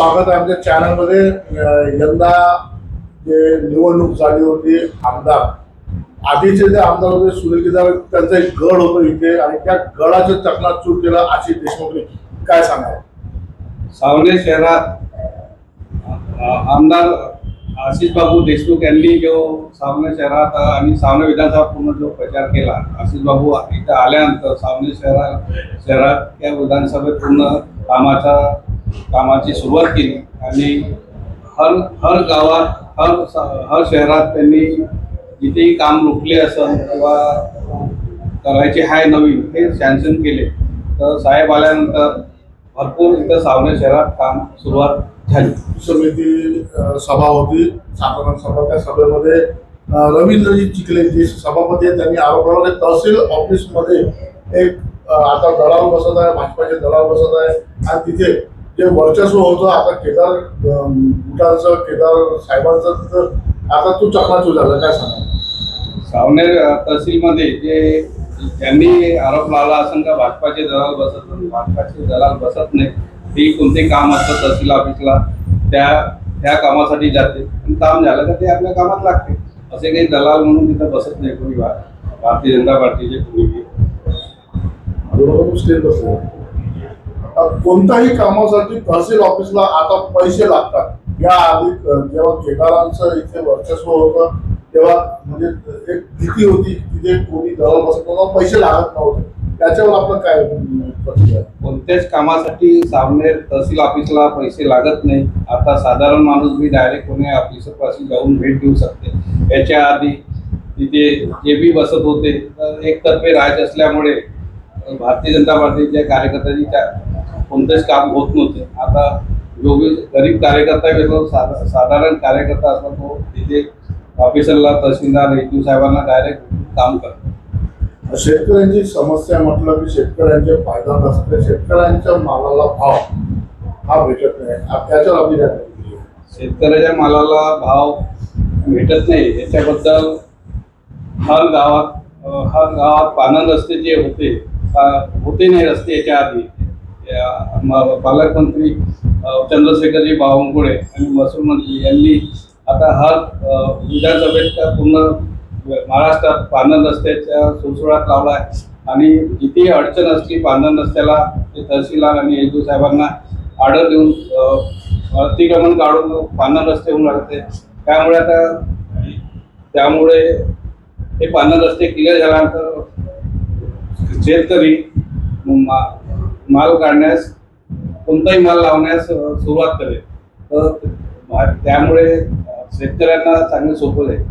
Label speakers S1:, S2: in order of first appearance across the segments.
S1: स्वागत आहे आमच्या चॅनलमध्ये यंदा जे निवडणूक झाली होती आमदार आधीचे जे आमदार होते सुनील केदार त्यांचा एक गड होतो इथे आणि त्या गडाचे चकनाचूर केला आशिष देशमुखने. काय सांगाल?
S2: सावने शहरात आमदार आशिष बाबू देशमुख यांनी जो सावने शहरात आणि सावने विधानसभा पूर्ण जो प्रचार केला आशिष बाबू इथं आल्यानंतर सावने शहरात शहरात त्या विधानसभेत पूर्ण कामाचा कामाची सुरुवात केली. आणि हर हर गावात हर हर शहरात त्यांनी जिथेही काम रोखले असेल किंवा करायचे आहे नवीन हे सॅन्शन केले. तर साहेब आल्यानंतर भरपूर इथं सावने शहरात काम सुरुवात झाली.
S1: समिती सभा होती. साधारण सभा त्या सभेमध्ये रवींद्रजी चिखले जे सभापती आहेत त्यांनी आरोप तहसील ऑफिसमध्ये एक आता दलाल बसत आहे भाजपाचे दलाल बसत आहे. आणि तिथे जे वर्चस्व होतं आता केदार बुटांचं केदार साहेबांचं आता तो चकनाचूर झाला काय सांगा
S2: सावनेर तहसीलमध्ये जे ज्यांनी आरोप लावला असेल का भाजपाचे दलाल बसत नाही भाजपाचे दलाल बसत नाही ते कोणते काम असतं तहसील ऑफिसला त्या त्या कामासाठी जाते. आणि काम झालं का ते आपल्या कामात लागते. असे काही दलाल म्हणून तिथं बसत नाही कोणी भारतीय जनता पार्टीचे कोणी.
S1: कोणत्याही कामासाठी तहसील ऑफिसला आता पैसे लागतात. या आधी जेव्हा केदारांचं इथे वर्चस्व होतं तेव्हा म्हणजे एक भीती होती तिथे कोणी दलाल बसत नव्हता पैसे लागत नव्हते. त्याच्यावर आपलं काय
S2: कोणत्याच कामासाठी सामने तहसील ऑफिसला पैसे लागत नाही. आता साधारण माणूस मी डायरेक्ट कोणी ऑफिसरपासून जाऊन भेट देऊ शकते. याच्या आधी तिथे जे बी बसत होते तर एकतर्फे राहत असल्यामुळे भारतीय जनता पार्टीच्या कार्यकर्त्यांनी त्या कोणतेच काम होत नव्हते. आता जो गरीब कार्यकर्ता वेगळं साधा साधारण कार्यकर्ता असला तो तिथे ऑफिसरला तहसीलदार एचयू साहेबांना डायरेक्ट काम करतो.
S1: शेतकऱ्यांची समस्या म्हटलं की शेतकऱ्यांचे फायदा नसते शेतकऱ्यांच्या मालाला भाव हा भेटत नाही. त्याच्यावर आपली?
S2: शेतकऱ्याच्या मालाला भाव भेटत नाही. याच्याबद्दल हर गावात हर गावात पानन रस्ते जे होते होते नाही रस्ते याच्या आधी. पालकमंत्री चंद्रशेखरजी बावनकुळे आणि महसूल मंत्री यांनी आता हा विधानसभेत पूर्ण महाराष्ट्रात पानन रस्त्याच्या सुळसुळात लावला आहे. आणि जिथे अडचण असली पानन रस्त्याला ते तहसीलदार आणि एजू साहेबांना ऑर्डर देऊन अतिक्रमण काढून पानन रस्ते होऊन राहते त्यामुळे आता त्यामुळे हे पानन रस्ते क्लिअर झाल्यानंतर शेतकरी मा- माल काढण्यास कोणताही माल लावण्यास सुरुवात करेल. तर त्यामुळे शेतकऱ्यांना चांगले सोपं जाईल.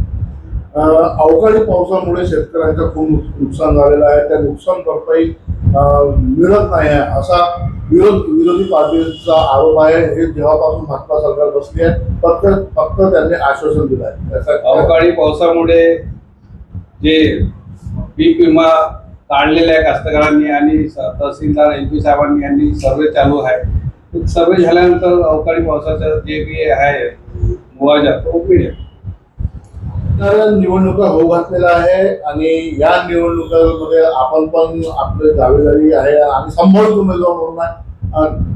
S1: अवकाळी पावसामुळे शेतकऱ्यांचं खूप नुक- नुकसान झालेलं आहे. त्या नुकसान भरपाई मिळत नाही आहे असा विरोध विरोधी पार्टीचा आरोप आहे. हे जेव्हापासून भाजपा सरकार बसली आहे फक्त फक्त त्यांनी आश्वासन दिलं आहे. त्याचा
S2: अवकाळी पावसामुळे जे पीक विमा काढलेला आहे कास्तकारांनी आणि तहसीलदार एम पी साहेबांनी यांनी सर्वे चालू आहे. सर्वे झाल्यानंतर अवकाळी पावसाचं जे बी आहे मुआवजा तो मिळेल
S1: तर निवडणुका होऊ घातलेल्या आहे आणि या निवडणुकांमध्ये आपण पण आपले दावेदारी आहे आणि संभावित उमेदवार म्हणून आहे.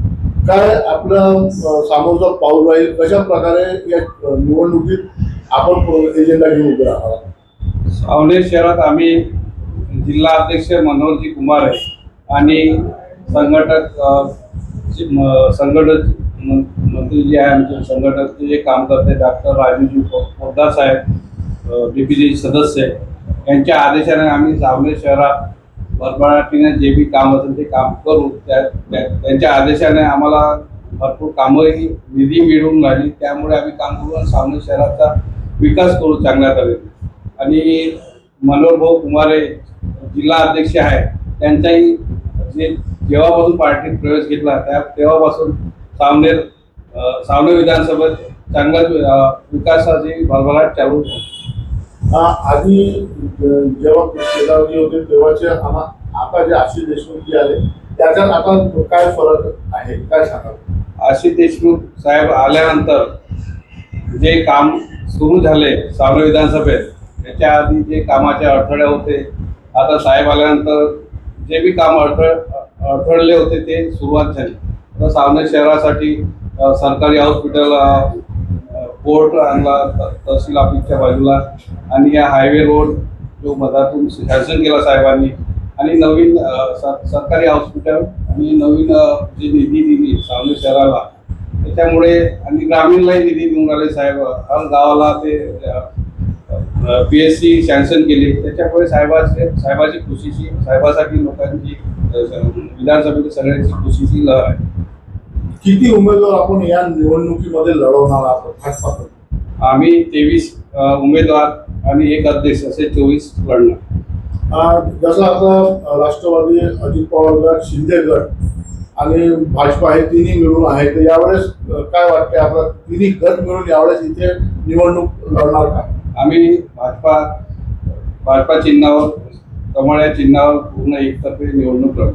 S1: काय आपलं सामोरचं पाऊल राहील? कशा प्रकारे या निवडणुकीत आपण एजेंडा घेऊन उभे राहणार
S2: सावनेर शहरात आम्ही जिल्हा अध्यक्ष मनोहरजी कुमार आहे आणि संघटक म- संघटक म- मंत्री जे आहे आमचे संघटकचे जे काम करते डॉक्टर राजूजी पोद्दार साहेब डीपीजी सदस्य आहे यांच्या आदेशाने आम्ही सावनेर शहरात भरभराटीने जे बी काम असेल ते काम करू त्या त्या- त्यांच्या आदेशाने आम्हाला भरपूर कामंही निधी मिळून राहिली. त्यामुळे आम्ही काम करू आणि सावनेर शहराचा विकास करू चांगल्या तऱ्हेने. आणि मनोहर भाऊ कुमारे जिल्हा अध्यक्ष आहे त्यांचाही जे जेव्हापासून पार्टीत प्रवेश घेतला त्या तेव्हापासून सावनेर सावनेर विधानसभेत चांगलाच अ, विकासाची भरभराट चालू
S1: आधी जेव्हा केदारजी होते तेव्हाचे आम्हा आता जे आशिष देशमुख जी आले त्याच्यात आता काय फरक आहे? काय सांगाल?
S2: आशिष देशमुख साहेब आल्यानंतर जे काम सुरू झाले सावनेर विधानसभेत त्याच्या आधी जे कामाचे अडथळे होते आता साहेब आल्यानंतर जे बी काम अडथळ अडथळले होते ते सुरुवात झाली. आता सावनेर शहरासाठी सरकारी हॉस्पिटल कोर्ट आणला तहसील ऑफिसच्या बाजूला आणि या हायवे रोड जो मधातून शासन केला साहेबांनी आणि नवीन सर- सरकारी हॉस्पिटल आणि नवीन जी निधी दिली सांगली शहराला त्याच्यामुळे आणि ग्रामीणलाही निधी देऊन राहिले साहेब. हर गावाला ते पी एस सी सँक्शन केली. त्याच्यामुळे साहेबाचे साहेबाची खुशीची साहेबासाठी लोकांची अ, विधानसभेतील सगळ्यांची खुशीची लहर आहे.
S1: किती उमेदवार आपण या निवडणुकीमध्ये लढवणार आहोत?
S2: आम्ही तेवीस उमेदवार आणि एक अध्यक्ष असे चोवीस लढणार.
S1: जसं आता राष्ट्रवादी अजित पवार गट शिंदे गट आणि भाजपा हे तिन्ही मिळून आहे. तर यावेळेस काय वाटते आपलं? तिन्ही गट मिळून यावेळेस इथे निवडणूक लढणार का?
S2: आम्ही भाजपा भाजपा चिन्हावर कमळ या चिन्हावर पूर्ण एकतर्फे निवडणूक लढू